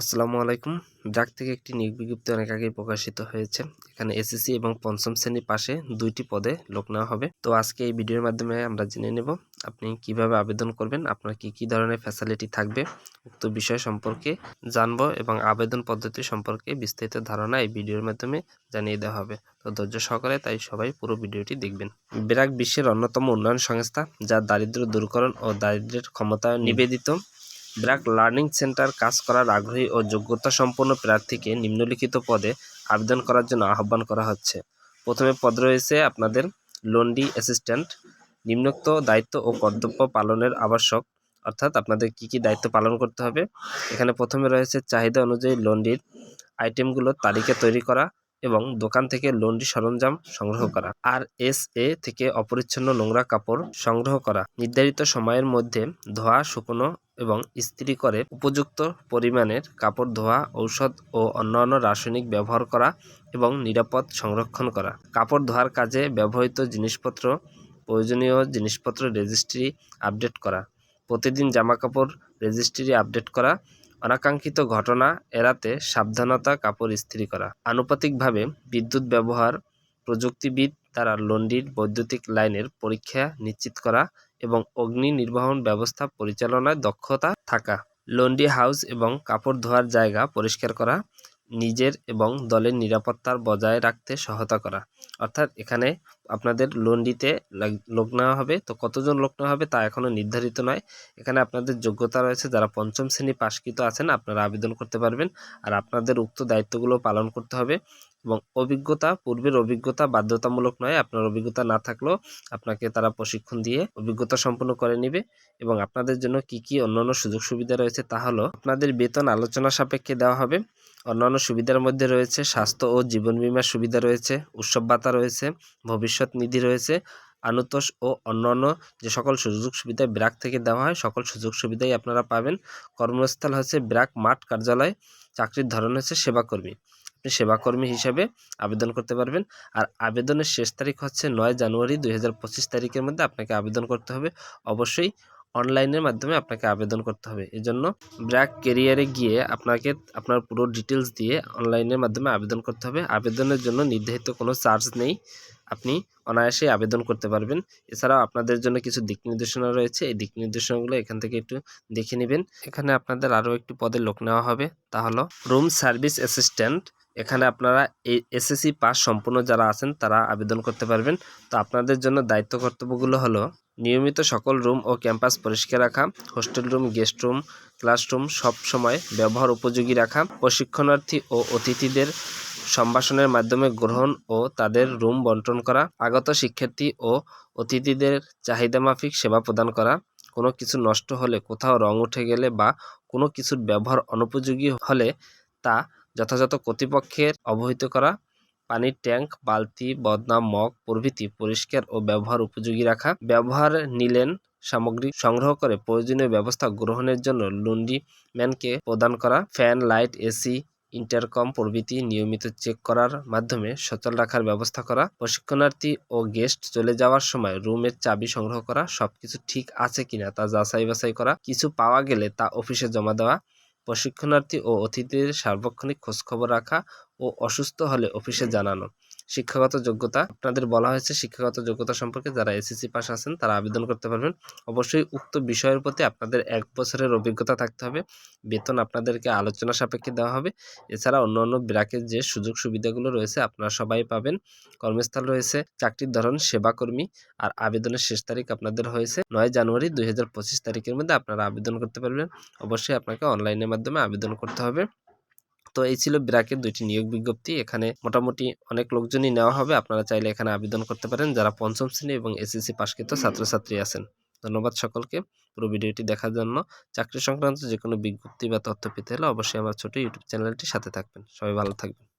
আসসালামু আলাইকুম। ব্র্যাক থেকে একটি নিয়োগ বিজ্ঞপ্তি অনেক আগে প্রকাশিত হয়েছে। এখানে এসএসসি এবং পঞ্চম শ্রেণির পাশে দুইটি পদে লোক নেওয়া হবে। তো আজকে এই ভিডিওর মাধ্যমে আমরা জেনে নেব, আপনি কীভাবে আবেদন করবেন, আপনার কি কি ধরনের ফ্যাসিলিটি থাকবে, উক্ত বিষয় সম্পর্কে জানব এবং আবেদন পদ্ধতি সম্পর্কে বিস্তারিত ধারণা এই ভিডিওর মাধ্যমে জানিয়ে দেওয়া হবে। তো ধৈর্য সহকারে তাই সবাই পুরো ভিডিওটি দেখবেন। ব্র্যাক বিশ্বের অন্যতম উন্নয়ন সংস্থা যা দারিদ্র্য দূরকরণ ও দারিদ্র্যের ক্ষমতায়ন নিবেদিত। ব্র্যাক লার্নিং সেন্টার কাজ করার আগ্রহী ও যোগ্যতা সম্পন্ন প্রার্থীকে নিম্নলিখিত পদে আবেদন করার জন্য আহ্বান করা হচ্ছে। প্রথমে পদ রয়েছে আপনাদের লন্ডি অ্যাসিস্ট্যান্ট, নিম্নোক্ত দায়িত্ব ও কর্তব্য পালনের আবশ্যক, অর্থাৎ আপনাদের কি কি দায়িত্ব পালন করতে হবে। এখানে প্রথমে রয়েছে চাহিদা অনুযায়ী লন্ডির আইটেমগুলো তালিকা তৈরি করা এবং দোকান থেকে লন্ডি সরঞ্জাম সংগ্রহ করা। আর এস এ থেকে অপরিচ্ছন্ন নোংরা কাপড় সংগ্রহ করা। নির্ধারিত সময়ের মধ্যে ধোয়া, শুকনো এবং ইস্ত্রি করে উপযুক্ত পরিমাণের কাপড় ধোয়া, ঔষধ ও অন্যান্য রাসায়নিক ব্যবহার করা এবং নিরাপদ সংরক্ষণ করা। কাপড় ধোয়ার কাজে ব্যবহৃত জিনিসপত্র, প্রয়োজনীয় জিনিসপত্র রেজিস্ট্রি আপডেট করা, প্রতিদিন জামাকাপড় রেজিস্ট্রি আপডেট করা, অনাকাঙ্ক্ষিত ঘটনা এড়াতে সাবধানতা কাপড় ইস্ত্রি করা। আনুপাতিকভাবে বিদ্যুৎ ব্যবহার, প্রযুক্তিবিদ দ্বারা লন্ডির বৈদ্যুতিক লাইনের পরীক্ষা নিশ্চিত করা এবং অগ্নি নির্বাহন ব্যবস্থা পরিচালনায় দক্ষতা থাকা। লন্ডি হাউস এবং কাপড় ধোয়ার জায়গা পরিষ্কার করা, নিজের এবং দলের নিরাপত্তার বজায় রাখতে সহায়তা করা। অর্থাৎ এখানে আপনাদের লন্ডিতে লোক নেওয়া হবে। তো কতজন লোক নেওয়া হবে তা এখনও নির্ধারিত নয়। এখানে আপনাদের যোগ্যতা রয়েছে যারা পঞ্চম শ্রেণি পাশকৃত আছেন, আপনারা আবেদন করতে পারবেন। আর আপনাদের উক্ত দায়িত্বগুলো পালন করতে হবে। এবং অভিজ্ঞতা, পূর্বের অভিজ্ঞতা বাধ্যতামূলক নয়, আপনার অভিজ্ঞতা না থাকলেও আপনাকে তারা প্রশিক্ষণ দিয়ে অভিজ্ঞতা সম্পন্ন করে নেবে এবং আপনাদের জন্য কি কি অন্যান্য সুযোগ সুবিধা রয়েছে তা হলো আপনাদের বেতন আলোচনা সাপেক্ষে দেওয়া হবে, অন্যান্য সুবিধার মধ্যে রয়েছে স্বাস্থ্য ও জীবন বিমার সুবিধা রয়েছে, উৎসব ভাতা রয়েছে, ভবিষ্যৎ নিধি রয়েছে, আনুতোষ ও অন্যান্য যে সকল সুযোগ সুবিধা ব্র্যাক থেকে দেওয়া হয় সকল সুযোগ সুবিধাই আপনারা পাবেন। কর্মস্থল হচ্ছে ব্র্যাক মাঠ কার্যালয়, চাকরির ধরন হচ্ছে সেবাকর্মী। আপনি সেবাকর্মী হিসাবে আবেদন করতে পারবেন। আর আবেদনের শেষ তারিখ হচ্ছে নয় জানুয়ারি দুই হাজার পঁচিশ তারিখের মধ্যে আপনাকে আবেদন করতে হবে। অবশ্যই অনলাইনের মাধ্যমে আপনাকে আবেদন করতে হবে। এজন্য ব্র্যাক কেরিয়ারে গিয়ে আপনাকে, আপনার পুরো ডিটেলস দিয়ে অনলাইনের মাধ্যমে আবেদন করতে হবে। আবেদনের জন্য নির্ধারিত কোনো চার্জ নেই। আপনি অনায়াসে আবেদন করতে পারবেন। এছাড়াও আপনাদের জন্য কিছু দিক নির্দেশনা রয়েছে। এই দিক নির্দেশনাগুলো এখান থেকে একটু দেখে নেবেন। এখানে আপনাদের আরও একটি পদে লোক নেওয়া হবে। তা হলো, রুম সার্ভিস অ্যাসিস্ট্যান্ট এখানে আপনারা এই এসএসসি পাস সম্পূর্ণ যারা আছেন, তারা আবেদন করতে পারবেন। তো আপনাদের জন্য দায়িত্ব কর্তব্যগুলো হলো, নিয়মিত সকল রুম ও ক্যাম্পাস পরিষ্কার রাখা, hostel room, guest room, classroom সব সময় ব্যবহার উপযোগী রাখা, প্রশিক্ষণার্থী ও অতিথিদের সম্ভাষণের মাধ্যমে গ্রহণ ও তাদের রুম বন্টন করা, আগত শিক্ষার্থী ও অতিথিদের চাহিদামাফিক সেবা প্রদান করা, কোনো কিছু নষ্ট হলে কোথাও রং উঠে গেলে বা কোনো কিছুর ব্যবহার অনুপযোগী হলে তা যথাযথ কর্তৃপক্ষের অবহিত করা, পানির ট্যাঙ্ক, বালতি বদনা মগ, প্রভৃতি পরিষ্কার ও ব্যবহার উপযোগী রাখা, ব্যবহার নিলেন সামগ্রী সংগ্রহ করে প্রয়োজনীয় ব্যবস্থা গ্রহণের জন্য লন্ডিম্যানকে প্রদান করা, ফ্যান, লাইট, এসি, ইন্টারকম প্রভৃতি নিয়মিত চেক করার মাধ্যমে সচল রাখার ব্যবস্থা করা, প্রশিক্ষণার্থী ও গেস্ট চলে যাওয়ার সময় রুমের চাবি সংগ্রহ করা, সবকিছু ঠিক আছে কিনা তা যাচাই বাছাই করা, কিছু পাওয়া গেলে তা অফিসে জমা দেওয়া প্রশিক্ষণার্থী ও অতিথিদের সার্বক্ষণিক খোঁজখবর রাখা ও অসুস্থ হলে অফিসে জানানো। শিক্ষাগত যোগ্যতা। আপনাদের বলা হয়েছে শিক্ষাগত যোগ্যতা সম্পর্কে যারা এসএসসি পাস আছেন, তারা আবেদন করতে পারবেন। অবশ্যই উক্ত বিষয়ের প্রতি আপনাদের এক বছরের অভিজ্ঞতা থাকতে হবে। বেতন আপনাদেরকে আলোচনা সাপেক্ষে দেওয়া হবে। এছাড়া অন্য অন্য ব্র্যাকের যে সুযোগ সুবিধাগুলো রয়েছে, আপনারা সবাই পাবেন। কর্মস্থল রয়েছে, চাকরির ধরন, সেবাকর্মী, আর আবেদনের শেষ তারিখ আপনাদের হয়েছে নয় জানুয়ারি দুই হাজার পঁচিশ তারিখের মধ্যে আপনারা আবেদন করতে পারবেন। অবশ্যই আপনাকে অনলাইনের মাধ্যমে আবেদন করতে হবে। তো এই ছিল ব্র্যাকের দুইটি নিয়োগ বিজ্ঞপ্তি। এখানে মোটামুটি অনেক লোকজনই নেওয়া হবে। আপনারা চাইলে এখানে আবেদন করতে পারেন। যারা পঞ্চম শ্রেণি এবং এসএসসি পাশকৃত ছাত্রছাত্রী আছেন। ধন্যবাদ সকলকে। পুরো ভিডিওটি দেখার জন্য চাকরি সংক্রান্ত যে কোনো বিজ্ঞপ্তি বা তথ্য পেতে হলে অবশ্যই আমার ছোট ইউটিউব চ্যানেলটির সাথে থাকবেন। সবাই ভালো থাকবেন।